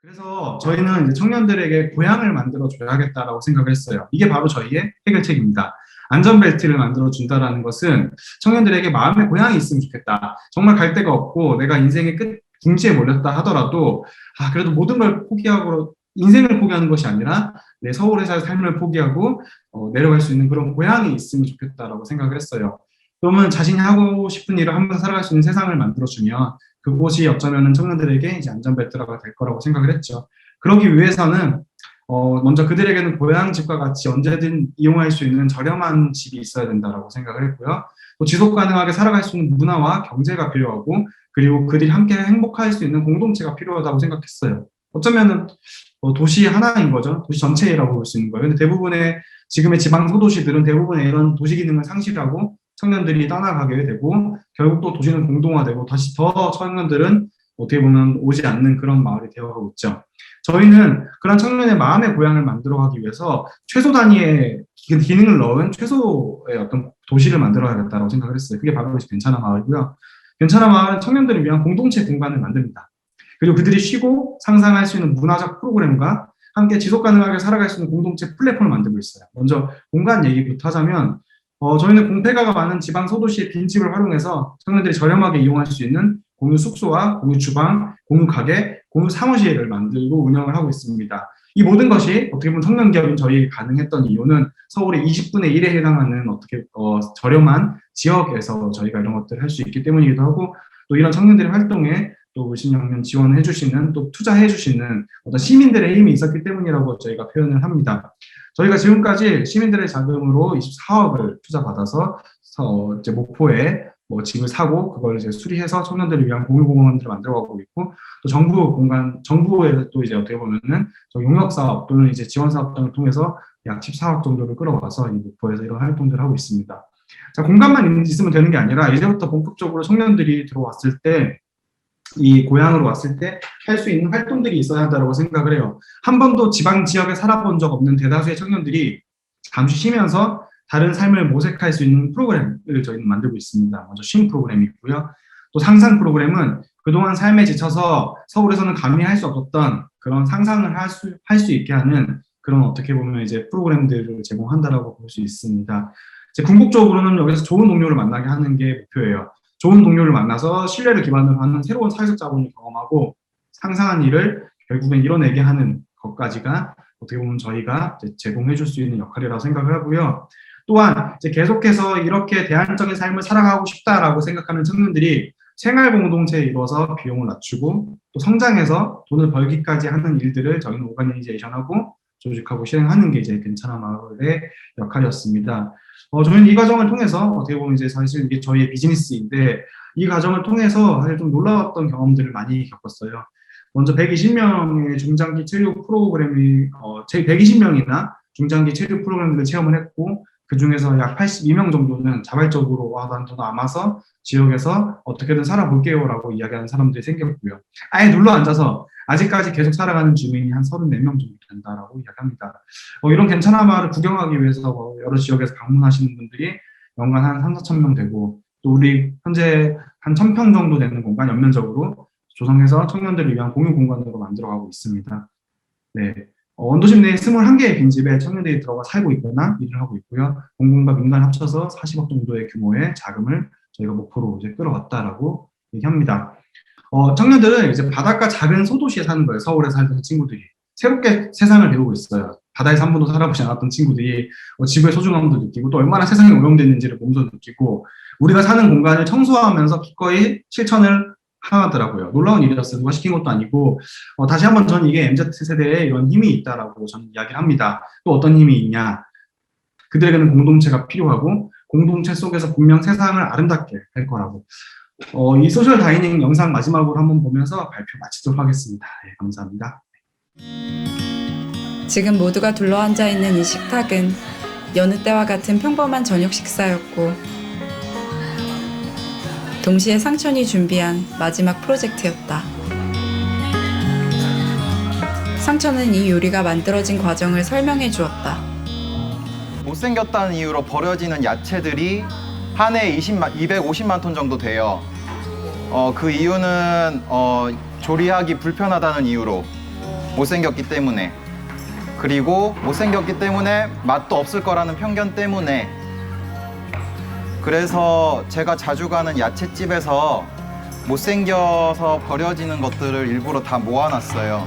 그래서 저희는 이제 청년들에게 고향을 만들어 줘야겠다라고 생각을 했어요. 이게 바로 저희의 해결책입니다. 안전벨트를 만들어 준다라는 것은 청년들에게 마음의 고향이 있으면 좋겠다. 정말 갈 데가 없고 내가 인생의 끝 궁지에 몰렸다 하더라도 아 그래도 모든 걸 포기하고 인생을 포기하는 것이 아니라 내 서울에서의 삶을 포기하고 어, 내려갈 수 있는 그런 고향이 있으면 좋겠다라고 생각을 했어요. 그러면 자신이 하고 싶은 일을 하면서 살아갈 수 있는 세상을 만들어주면 그곳이 어쩌면은 청년들에게 이제 안전벨트가 될 거라고 생각을 했죠. 그러기 위해서는 어, 먼저 그들에게는 고향 집과 같이 언제든 이용할 수 있는 저렴한 집이 있어야 된다라고 생각을 했고요. 또 지속 가능하게 살아갈 수 있는 문화와 경제가 필요하고 그리고 그들이 함께 행복할 수 있는 공동체가 필요하다고 생각했어요. 어쩌면은 어, 도시 하나인 거죠. 도시 전체라고 볼 수 있는 거예요. 근데 대부분의 지금의 지방 소도시들은 대부분의 이런 도시 기능을 상실하고 청년들이 떠나가게 되고 결국 또 도시는 공동화되고 다시 더 청년들은 어떻게 보면 오지 않는 그런 마을이 되어가고 있죠. 저희는 그런 청년의 마음의 고향을 만들어가기 위해서 최소 단위의 기- 기능을 넣은 최소의 어떤 도시를 만들어야겠다고 생각을 했어요. 그게 바로 괜찮아 마을이고요. 괜찮아 마을은 청년들을 위한 공동체 공간을 만듭니다. 그리고 그들이 쉬고 상상할 수 있는 문화적 프로그램과 함께 지속 가능하게 살아갈 수 있는 공동체 플랫폼을 만들고 있어요. 먼저 공간 얘기부터 하자면 어, 저희는 공폐가가 많은 지방 소도시의 빈집을 활용해서 청년들이 저렴하게 이용할 수 있는 공유 숙소와 공유 주방, 공유 가게, 공유 사무실을 만들고 운영을 하고 있습니다. 이 모든 것이 어떻게 보면 청년 기업인 저희 가능했던 이유는 서울의 20분의 1에 해당하는 어떻게 어, 저렴한 지역에서 저희가 이런 것들을 할 수 있기 때문이기도 하고 또 이런 청년들의 활동에 또 신영년 지원을 해주시는 또 투자해 주시는 어떤 시민들의 힘이 있었기 때문이라고 저희가 표현을 합니다. 저희가 지금까지 시민들의 자금으로 24억을 투자받아서 서 이제 목포에 뭐 집을 사고 그걸 이제 수리해서 청년들을 위한 공유공원들을 만들어가고 있고 또 정부 공간 정부에 또 이제 어떻게 보면은 저 용역 사업 또는 이제 지원 사업 등을 통해서 약 14억 정도를 끌어와서 이 목포에서 이런 활동들을 하고 있습니다. 자 공간만 있으면 되는 게 아니라 이제부터 본격적으로 청년들이 들어왔을 때 이 고향으로 왔을 때 할 수 있는 활동들이 있어야 한다고 생각을 해요. 한 번도 지방 지역에 살아본 적 없는 대다수의 청년들이 잠시 쉬면서 다른 삶을 모색할 수 있는 프로그램을 저희는 만들고 있습니다. 먼저 쉼 프로그램이 있고요. 또 상상 프로그램은 그동안 삶에 지쳐서 서울에서는 감히 할 수 없었던 그런 상상을 할 수, 할 수 있게 하는 그런 어떻게 보면 이제 프로그램들을 제공한다라고 볼 수 있습니다. 이제 궁극적으로는 여기서 좋은 동료를 만나게 하는 게 목표예요. 좋은 동료를 만나서 신뢰를 기반으로 하는 새로운 사회적 자본을 경험하고 상상한 일을 결국엔 이뤄내게 하는 것까지가 어떻게 보면 저희가 제공해 줄 수 있는 역할이라고 생각을 하고요. 또한 이제 계속해서 이렇게 대안적인 삶을 살아가고 싶다라고 생각하는 청년들이 생활 공동체에 이루어서 비용을 낮추고 또 성장해서 돈을 벌기까지 하는 일들을 저희는 오가니제이션하고 조직하고 실행하는 게 이제 괜찮아 마을의 역할이었습니다. 어, 저희는 이 과정을 통해서 어떻게 보면 이제 사실 이게 저희의 비즈니스인데 이 과정을 통해서 사실 좀 놀라웠던 경험들을 많이 겪었어요. 먼저 120명의 중장기 체육 프로그램이 어, 제 120명이나 중장기 체육 프로그램들을 체험을 했고 그 중에서 약 82명 정도는 자발적으로 와, 난더 남아서 지역에서 어떻게든 살아볼게요 라고 이야기하는 사람들이 생겼고요. 아예 눌러 앉아서 아직까지 계속 살아가는 주민이 한 34명 정도 된다라고 이야기합니다. 어, 이런 괜찮은 마을을 구경하기 위해서 뭐 여러 지역에서 방문하시는 분들이 연간 한 3, 4천 명 되고 또 우리 현재 한 1000평 정도 되는 공간 연면적으로 조성해서 청년들을 위한 공유 공간으로 만들어가고 있습니다. 네. 어, 원도심 내에 21개의 빈집에 청년들이 들어가 살고 있거나 일을 하고 있고요. 공공과 민간 합쳐서 40억 정도의 규모의 자금을 저희가 목표로 이제 끌어왔다라고 얘기합니다. 어, 청년들은 이제 바닷가 작은 소도시에 사는 거예요. 서울에 살던 친구들이. 새롭게 세상을 배우고 있어요. 바다에서 한 번도 살아보지 않았던 친구들이 어, 집의 소중함도 느끼고 또 얼마나 세상이 오염됐는지를 몸소 느끼고 우리가 사는 공간을 청소하면서 기꺼이 실천을 하더라고요. 놀라운 일이었어요. 누가 시킨 것도 아니고 어, 다시 한번 저는 이게 MZ 세대에 이런 힘이 있다라고 저는 이야기를 합니다. 또 어떤 힘이 있냐? 그들에게는 공동체가 필요하고 공동체 속에서 분명 세상을 아름답게 할 거라고. 어, 이 소셜 다이닝 영상 마지막으로 한번 보면서 발표 마치도록 하겠습니다. 네, 감사합니다. 지금 모두가 둘러앉아 있는 이 식탁은 여느 때와 같은 평범한 저녁 식사였고 동시에 상천이 준비한 마지막 프로젝트였다. 상천은 이 요리가 만들어진 과정을 설명해 주었다. 못생겼다는 이유로 버려지는 야채들이 한 해에 20만, 250만 톤 정도 돼요. 어, 그 이유는 어, 조리하기 불편하다는 이유로 못생겼기 때문에 그리고 못생겼기 때문에 맛도 없을 거라는 편견 때문에 그래서 제가 자주 가는 야채집에서 못생겨서 버려지는 것들을 일부러 다 모아놨어요.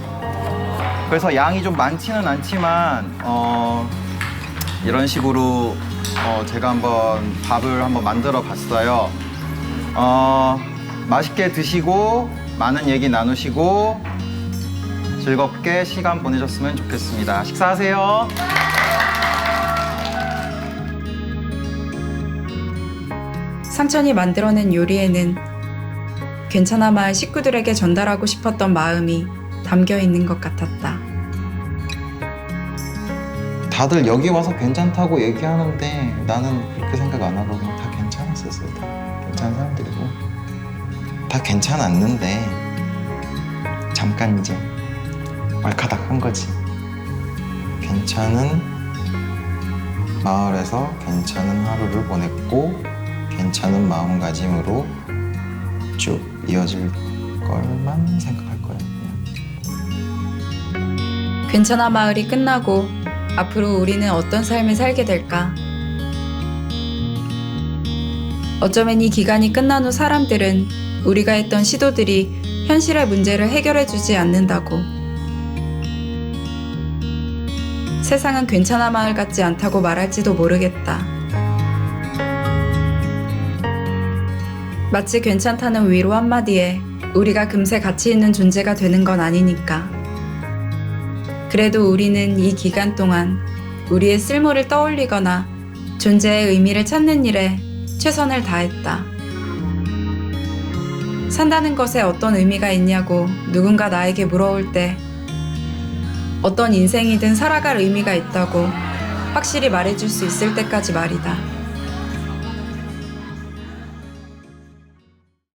그래서 양이 좀 많지는 않지만 어, 이런 식으로 어, 제가 한번 밥을 한번 만들어 봤어요. 어, 맛있게 드시고 많은 얘기 나누시고 즐겁게 시간 보내셨으면 좋겠습니다. 식사하세요. 상천이 만들어낸 요리에는 괜찮아 마을 식구들에게 전달하고 싶었던 마음이 담겨 있는 것 같았다. 다들 여기 와서 괜찮다고 얘기하는데 나는 그렇게 생각 안 하고 다 괜찮았었어요. 다 괜찮은 사람들이고 다 괜찮았는데 잠깐 이제 말카닥 한 거지. 괜찮은 마을에서 괜찮은 하루를 보냈고 괜찮은 마음가짐으로 쭉 이어질 걸만 생각할 거예요. 괜찮아 마을이 끝나고 앞으로 우리는 어떤 삶을 살게 될까? 어쩌면 이 기간이 끝난 후 사람들은 우리가 했던 시도들이 현실의 문제를 해결해 주지 않는다고. 세상은 괜찮아 마을 같지 않다고 말할지도 모르겠다. 마치 괜찮다는 위로 한마디에 우리가 금세 가치 있는 존재가 되는 건 아니니까. 그래도 우리는 이 기간 동안 우리의 쓸모를 떠올리거나 존재의 의미를 찾는 일에 최선을 다했다. 산다는 것에 어떤 의미가 있냐고 누군가 나에게 물어올 때 어떤 인생이든 살아갈 의미가 있다고 확실히 말해줄 수 있을 때까지 말이다.